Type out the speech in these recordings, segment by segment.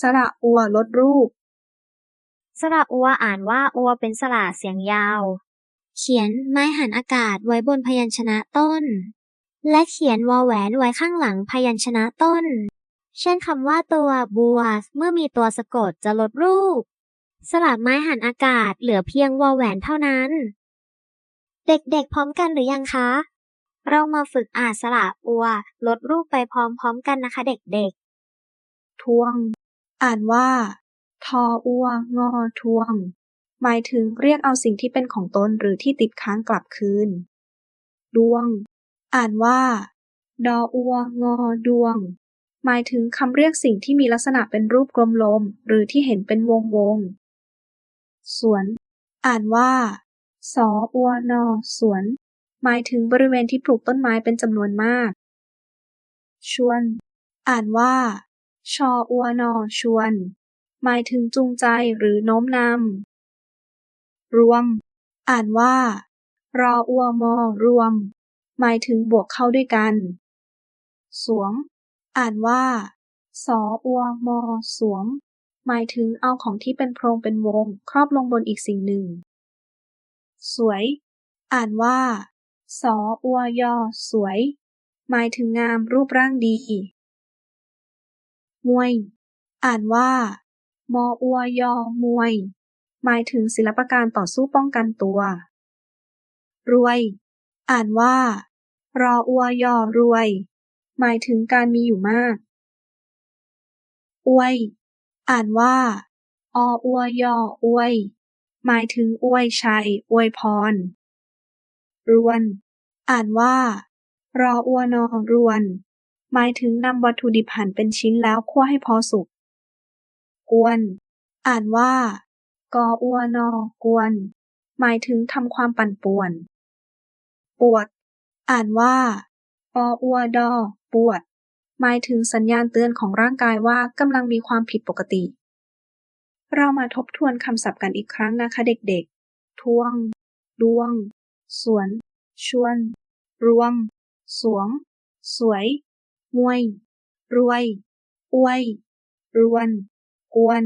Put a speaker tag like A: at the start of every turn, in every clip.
A: สระอัวลดรูป
B: สระอัวอ่านว่าอัวเป็นสระเสียงยาว เขียนไม้หันอากาศไว้บนพยัญชนะต้น และเขียนวอแหวนไว้ข้างหลังพยัญชนะต้น เช่นคำว่าตัวบัวเมื่อมีตัวสะกดจะลดรูปสลับไม้หันอากาศเหลือเพียงวอแหวนเท่านั้น เด็กๆพร้อมกันหรือยังคะ เรามาฝึกอ่านสระอัวลดรูปไปพร้อมๆกันนะคะเด็ก
A: ทวง อ่านว่า ทออัว งอ ทวง หมายถึงเรียกเอาสิ่งที่เป็นของตนหรือที่ติดค้างกลับคืน ดวง อ่านว่า ดออัว งอ ดวง หมายถึงคำเรียกสิ่งที่มีลักษณะเป็นรูปกลมลม หรือที่เห็นเป็นวงวง สวน อ่านว่า สออัวนอ สวน หมายถึงบริเวณที่ปลูกต้นไม้เป็นจำนวนมาก ชวน อ่านว่า ชออัวนอชวน หมายถึงจูงใจหรือโน้มนำ รวม อ่านว่า รออัวมอรวม หมายถึงบวกเข้าด้วยกัน สวม อ่านว่า สออัวมอสวม หมายถึงเอาของที่เป็นโพรงเป็นวง ครอบลงบนอีกสิ่งหนึ่ง สวย อ่านว่า สออัวยอสวย หมายถึงงามรูปร่างดี มวย อ่านว่า มออัวยอมวย หมายถึงศิลปการต่อสู้ป้องกันตัว รวย อ่านว่า รออัวยอรวย หมายถึงการมีอยู่มาก อวย อ่านว่า อออัวยออวย หมายถึงอวยชัย อวยพร รวน อ่านว่า รออัวนอรวน หมายถึงนำวัตถุดิบหั่นเป็นชิ้นแล้วคั่วให้พอสุก กวน อ่านว่า กออัวนอกวน หมายถึงทำความปั่นป่วน ปวด อ่านว่าปออัวดอ ปวด หมายถึงสัญญาณเตือนของร่างกายว่ากำลังมีความผิดปกติ เรามาทบทวนคำศัพท์กันอีกครั้งนะคะเด็กๆทวง ดวง สวน ชวน รวม สวมสวย มวย รวย อวย รวน กวน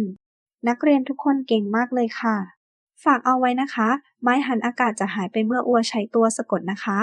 A: นักเรียนทุกคนเก่งมากเลยค่ะ ฝากเอาไว้นะคะ ไม้หันอากาศจะหายไปเมื่ออัวใช้ตัวสะกดนะคะ